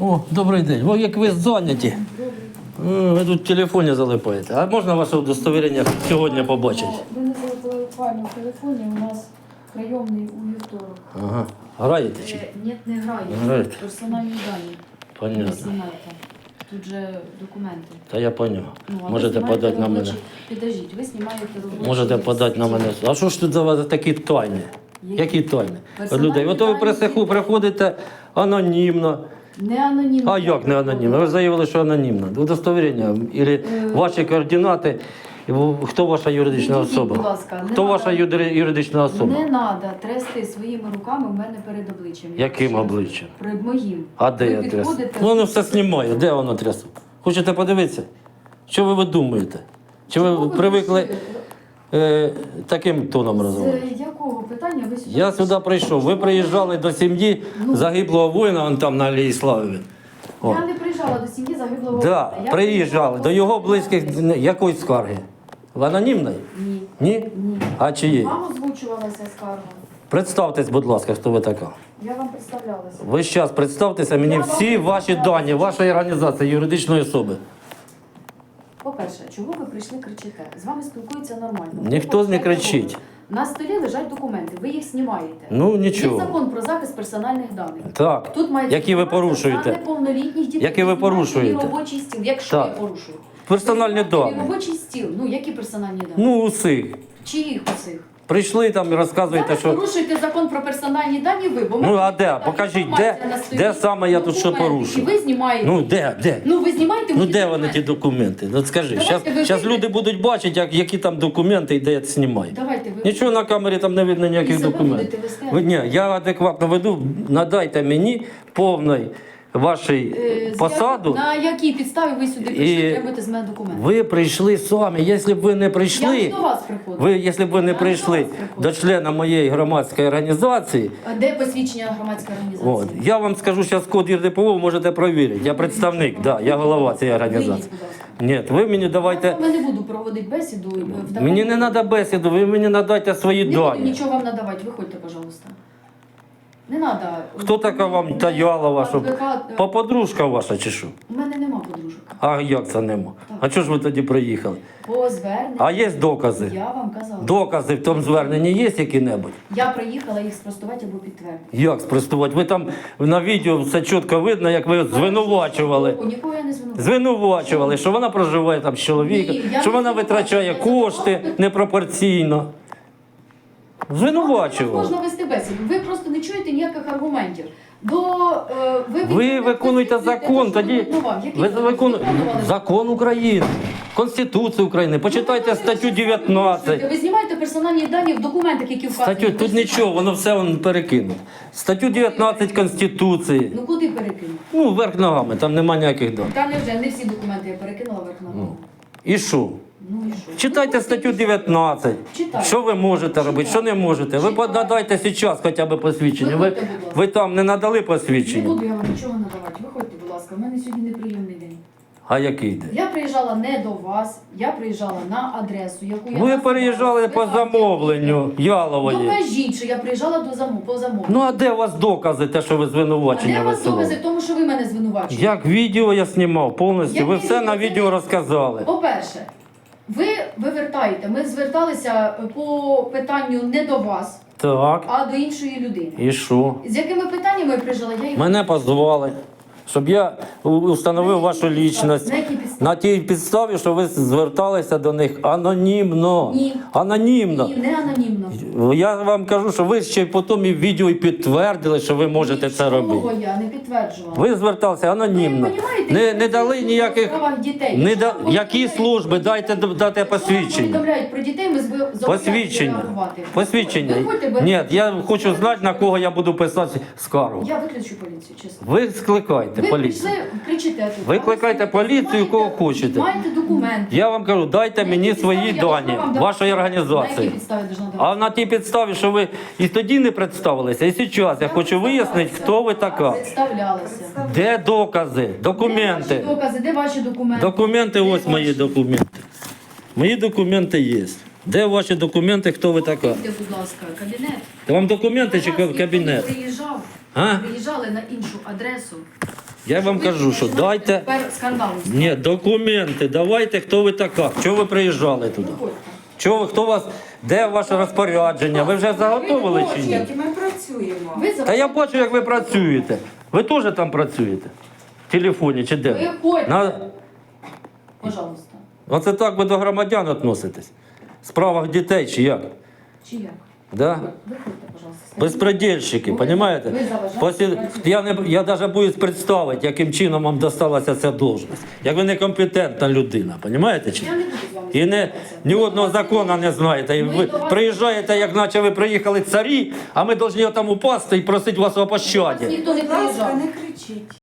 О, добрий день. О, як ви зайняті. Ви тут в телефоні залипаєте. А можна ваше удостовірення сьогодні побачити? Ви не буквально в телефоні, у нас прийомний у вівторок. Ага. Граєте чи? Е, Ні, не грає. Граєте. Персональні дані. Ви Понятно. знімаєте. Тут же документи. Та я поняв. Ну, а ви Можете знімаєте подати на мене. робочі- Підождіть, ви знімаєте робочі... Можете подати на мене. А що ж тут за вас такі тайни? Які тайни? От людей. От ви присиху приходите анонімно. Не анонімно. А як не анонімно? Ви заявили, що анонімно. Удостовірення і ваші координати. Хто ваша юридична Відійдіть, особа? будь ласка, не Хто ваша надо. юри- юридична особа? Не треба трясти своїми руками в мене перед обличчям. Яким обличчям? Перед моїм. А де Ви я підходите- Ну, воно все знімає. Де воно трясу? Хочете подивитися? Що ви видумуєте? Чи ви Чого привикли прийшли? е, таким тоном розмовляти? З якого питання ви сюди? Я сюди прийшов. Ви приїжджали до сім'ї Ну. загиблого воїна, он там на Алії Слави. О. Я не приїжджала до сім'ї загиблого. Да, воїна. Я приїжджали до його близьких приїжджала- якої скарги? Анонімної? Ні. Ні? Ні. А чиї? Вам озвучувалася скарга. Представтесь, будь ласка, хто ви така. Я вам представлялася. Ви зараз представтеся мені Я вам всі ваші дані, вашої організації, юридичної особи. По-перше, чого ви прийшли кричите? З вами спілкуються нормально. Ніхто не кричить. На столі лежать документи, ви їх знімаєте. Ну Є закон про захист персональних даних. Так. Тут мається Які ви порушуєте? неповнолітніх дітей. Які ви порушуєте? робочий стіл. Якщо Так. я порушую. Персональні Ви мій дані. робочий стіл. Ну, які персональні дані? Ну, усіх. Чиїх усіх? Прийшли там і розказуєте, Зараз що. порушуєте закон про персональні дані ви, бо ми- Ну, а де? Покажіть, інформація де- на де саме я тут що документи, порушив? І ви знімаєте. Ну де, де? Ну, ви знімаєте Ну де вони ті документи? документи? От скажи, Давайте зараз, ви зараз вийдете. люди будуть бачити, як, які там документи і де я знімаю. Давайте ви. Нічого на камері там не видно ніяких себе документів. будете вести? Ви, ні, я адекватно веду, надайте мені повної вашої Е, з посаду. як- На якій підставі ви сюди прийшли І- требуєте з мене документи? Ви прийшли самі. Якщо б ви не Я прийшли, не до вас приходжу. ви, якщо б ви не Я прийшли до вас до члена моєї громадської організації, А де посвідчення громадської організації? от, я вам скажу зараз код ЄРДПО, можете перевірити. Я представник, да, я голова цієї організації. Вийдіть, будь ласка. Ні, ви мені давайте. Я з вами не буду проводити бесіду. е, в такому- Мені не треба бесіду, ви мені надайте свої Не буду дані. нічого вам надавати, виходьте, пожалуйста. Не треба. Хто така вам Таялова, щоб Адвокат- поподружка ваша чи що? У мене нема подружок. А як це нема? А чого ж ви тоді приїхали? По зверненню. А є докази? Я вам казала. Докази в тому зверненні є які-небудь? Я приїхала їх спростувати або підтвердити. Як спростувати? Ви там на відео все чітко видно, як ви звинувачували. Нікого- я не звинувачую. Звинувачували, що вона проживає там з чоловіком, Ні, я що не вона витрачає кошти непропорційно. Звинувачували. Можна вести бесіду. Ви просто не чуєте ніяких аргументів. До, е, ви, Ви виконуєте закон, тоді ви виконуєте закон України, Конституцію України. Почитайте статтю 19. Ви знімаєте персональні дані в документах, які вказані. Статтю тут нічого, воно все воно перекинуто. Статтю 19 Конституції. Ну куди перекинути? Ну, вверх ногами, там нема ніяких даних. Та невже не всі документи я перекинула вверх ногами. Ну і що? Читайте Ну, статтю 19. Читаю. Що ви можете робити, що не можете? Ви надайте зараз хоча б посвідчення. Ви, Виходьте, будь ласка. ви там не надали Не посвідчення. буду я вам нічого надавати. Виходьте, будь ласка, у мене сьогодні неприємний день. А який день? Я приїжджала не до вас, я приїжджала на адресу, яку я Ви назвала. переїжджали по Ви замовленню Ялової. Докажіть, що я приїжджала до замов, по замовленню. Ну а де у вас докази, те, що ви а звинувачення де у вас докази висували? в тому, що ви мене звинувачуєте? Як відео я знімав повністю, ви Яке все на відео розказали. По-перше, ви вивертаєте, ми зверталися по питанню не до вас, Так, а до іншої людини. і що? З якими питаннями прижила я їх Мене позвали, щоб я у- установив вашу лічність. На? На тій підставі, що ви зверталися до них анонімно. Ні. Анонімно. Ні, не анонімно. Я вам кажу, що ви ще й потім і в відео і підтвердили, що ви можете це робити. я не підтверджувала. Ви зверталися анонімно. Ви Не, не дали ніяких. у дітей. Не Якщо да... Які повідомляють служби? Дайте дітей, дати якщо вам посвідчення. повідомляють про дітей, ми зобов'язані Посвідчення. реагувати. Посвідчення. Бо- Ні, я хочу знати, на кого я буду писати скаргу. Я виключу поліцію, чесно. Ви скликайте Ви поліцію. прийшли, кричите тут. Викликайте поліцію, маєте- хочете. Маєте документи. Я вам кажу, дайте На мені свої дані вашої організації. А на тій підставі, що ви і тоді не представилися, і зараз я хочу вияснити, хто ви така. Представлялися. Де докази, Де документи? ваші докази, де ваші документи? Документи, Де ось мої документи. Мої документи є. Де ваші документи, хто ви така? Будь ласка, кабінет. Вам документи чи кабінет? не Приїжджав. Приїжджали на іншу адресу. Я вам кажу, що дайте. Тепер скандал. Ні, документи, давайте, хто ви така. Чого ви приїжджали туди? Чого ви, хто вас, де ваше розпорядження? Ви вже заготовили чи ні? Як і ми працюємо. Ви Та я бачу, як ви працюєте. Ви теж там працюєте? В телефоні чи де? Виходьте. На... Пожалуйста. Оце так ви до громадян відноситесь? В справах дітей чи як? Чи як? Да? Безпредельщики, Після- працювати. Я, не, я навіть боюсь представити, яким чином вам досталася ця должність. Як ви некомпетентна людина, вами І не, ні одного закону не знаєте. І ви приїжджаєте, як наче ви приїхали царі, а ми повинні там упасти і просити вас о пощаді. ніхто не приїжджав. не кричіть.